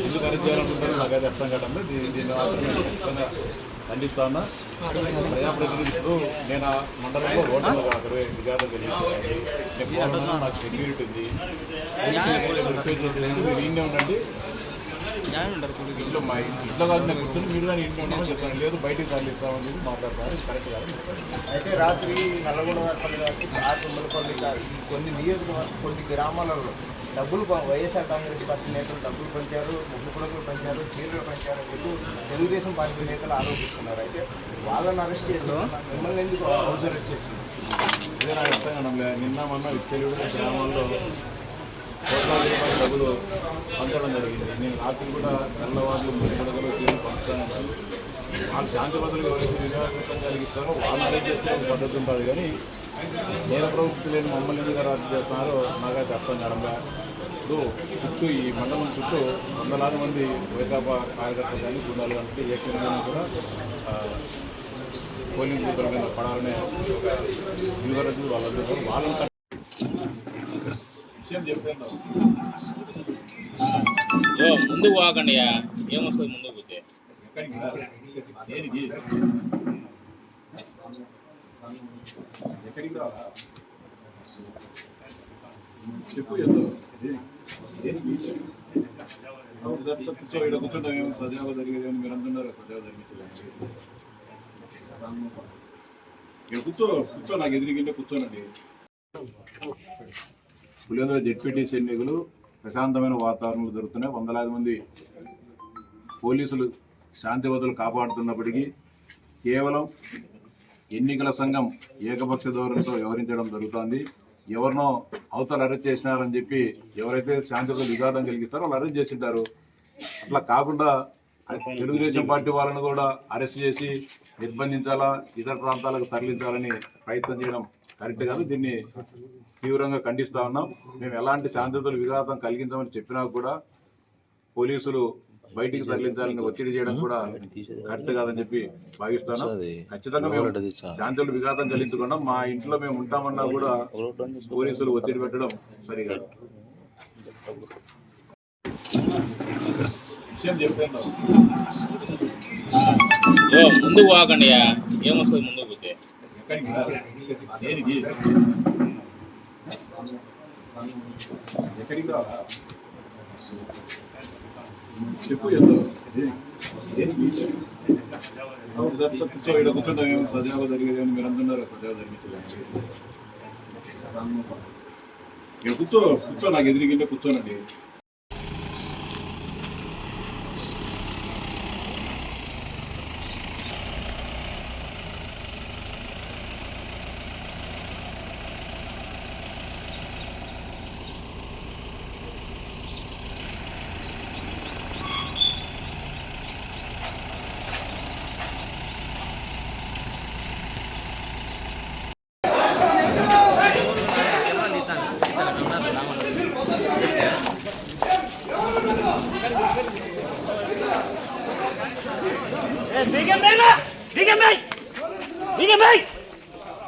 ఎందుకు అరెస్ట్ చేయాలనుకుంటారో నాకు అది అర్థం దీ- దీన్ని మాత్రం నేను ఖచ్చితంగా ఖండిస్తా ఉన్నా. ప్రజాప్రతినిధి ఇప్పుడు నేను ఆ మండలంలో ఓటర్లు అరవై నేను పోవాలన్నా నాకు సెక్యూరిటీ ఉంది. మీరు ఇండే ఉండండి. ఇంట్లో మా ఇంట్లో కాదు నేను కూర్చొని మీరు కానీ ఇంట్లో ఉండమని చెప్పాను. లేదు బయటికి తరలిస్తామని చెప్పి మాట్లాడతాను ఇది కరెక్ట్ కాదు. అయితే రాత్రి నల్లగొండ వారిపల్లి కాబట్టి ఆ తుమ్మలపల్లి కా- కొన్ని నియోజకవర్గ కొన్ని గ్రామాలలో డబ్బులు ప- వైఎస్ఆర్ కాంగ్రెస్ పార్టీ నేతలు డబ్బులు పంచారు ముగ్గు పుడకలు పంచారు చీరలు పంచారు అని చెప్పి తెలుగుదేశం పార్టీ నేతలు ఆరోపిస్తున్నారు. అయితే వాళ్ళని అరెస్ట్ చేసి మిమ్మల్ని ఎందుకు హౌస్ అరెస్ట్ చేస్తున్నారు? ఇదే నాకు అర్థం లేదు నిన్న మొన్న ఇచ్చేడు గ్రామాల్లో కోట్లాది రూపాయల డబ్బులు పంచడం జరిగింది. నేను రాత్రి కూడా తెల్లవాళ్ళు గడగలు తీరు పంచుతాను వాళ్ళు శాంతి భద్రతలు ఎవరైతే విజయవంతం కలిగిస్తారో వాళ్ళు అరెస్ట్ చేస్తే ఒక పద్ధతి ఉంటుంది. కానీ నేర ప్రవృత్తి లేని మమ్మల్ని ఎందుకు రాజు చేస్తున్నారో నాకైతే అర్థం కావడం ఇప్పుడు చుట్టూ ఈ మండలం చుట్టూ వందలాది మంది వైకాపా కార్యకర్తలు కానీ గుండాలు కానీ ఏ క్షణంగా కూడా పోలింగ్ బూతుల మీద పడాలనే ఒక వ్యూహరచన వాళ్ళందరూ వాళ్ళని కట్- విషయం చెప్పాను యో ముందుకు పోకండియా ఏమొస్తుంది ముందుకు పోతే? చెప్పు కూర్చో ఇక్కడ కూర్చుంటాం. ఏమో సజావ జరిగేది మీరు అంటున్నారు. సజావ జరిగించలేదు. ఇక్కడ కూర్చో కూర్చో నాకు ఎదురుగింటే కూర్చోనండి. పులివెందుల జెడ్పీటీసీ ఎన్నికలు ప్రశాంతమైన వాతావరణంలో జరుగుతున్నాయి. వందలాది మంది పోలీసులు శాంతిభద్రతలు కాపాడుతున్నప్పటికీ కేవలం ఎన్నికల సంఘం ఏకపక్ష ధోరణితో వ్యవహరించడం జరుగుతోంది. ఎవరినో అవతల అరెస్ట్ చేసినారని చెప్పి ఎవరైతే శాంతి విఘాతం కలిగిస్తారో వాళ్ళు అరెస్ట్ చేసింటారు. అట్లా కాకుండా తెలుగుదేశం పార్టీ వాళ్ళని కూడా అరెస్ట్ చేసి నిర్బంధించాలా ఇతర ప్రాంతాలకు తరలించాలని ప్రయత్నం చేయడం కరెక్ట్ కాదు. దీన్ని తీవ్రంగా ఖండిస్తా ఉన్నాం. మేము ఎలాంటి శాంతియుతలు విఘాతం కలిగించమని చెప్పినా కూడా పోలీసులు బయటికి తరలించాలని ఒత్తిడి చేయడం కూడా కరెక్ట్ కాదని చెప్పి భావిస్తాను ఖచ్చితంగా మేము శాంతులు విఘాతం కలిగించకుండా మా ఇంట్లో మేము ఉంటామన్నా కూడా పోలీసులు ఒత్తిడి పెట్టడం సరికాదు విషయం చెప్పాను యో ముందుకు పోకండియా ఏమొస్తుంది ముందుకు పోతే? ఎక్కడికి రా? చెప్పు ఎంతో కూర్చో ఇక్కడ కూర్చుంటాం ఏమో సజావ జరిగేది అని మీరు అంటున్నారు సజావ జరిగించలేదు ఇక్కడ కూర్చో కూర్చో నాకు ఎదురుగింటే కూర్చోనండి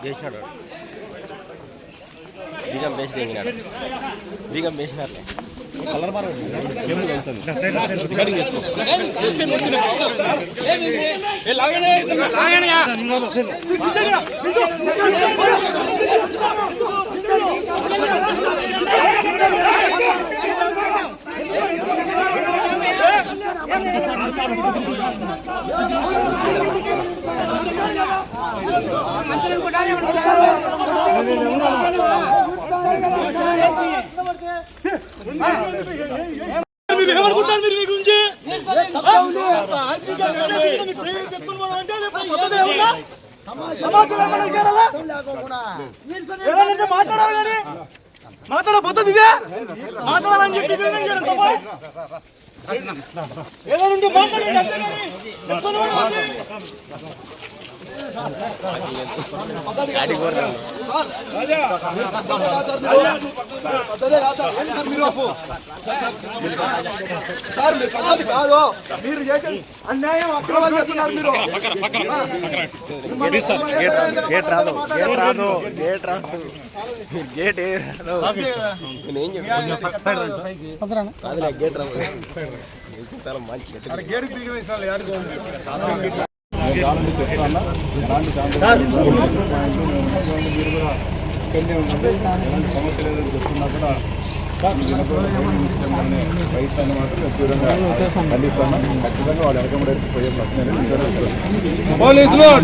వేసినాడు వాడు. బీగం వేసి దిగినాడు బీగం వేసినారులే కలర్ మారు ఏదైనా మాట్లాడాలి కానీ? మాట్లాడే పద్ధతి ఇదే. మాట్లాడాలని చెప్పి ఏదో చేయడం మాట్లాడండి అంతేగాని ఎత్తుకొని సార్ మీరు పద్ధతి కాదు మీరు చేసే అన్యాయం అక్రమం చేస్తున్నారు మీరు గేట్ రాదు గేట్ రాదు గేట్ రాదు గేట్ ఏ రాదు నేనేం చెప్పాను రాదులే గేట్ రాదు చాలా మంచి ఎలాంటి మీరు కూడా ఇక్కడనే ఉండండి ఎలాంటి సమస్య లేదని చెప్తున్నా కూడా ఈ మాత్రం తీవ్రంగా ఖండిస్తాను ఖచ్చితంగా వాళ్ళు వెనకబడి పోయే ప్రశ్న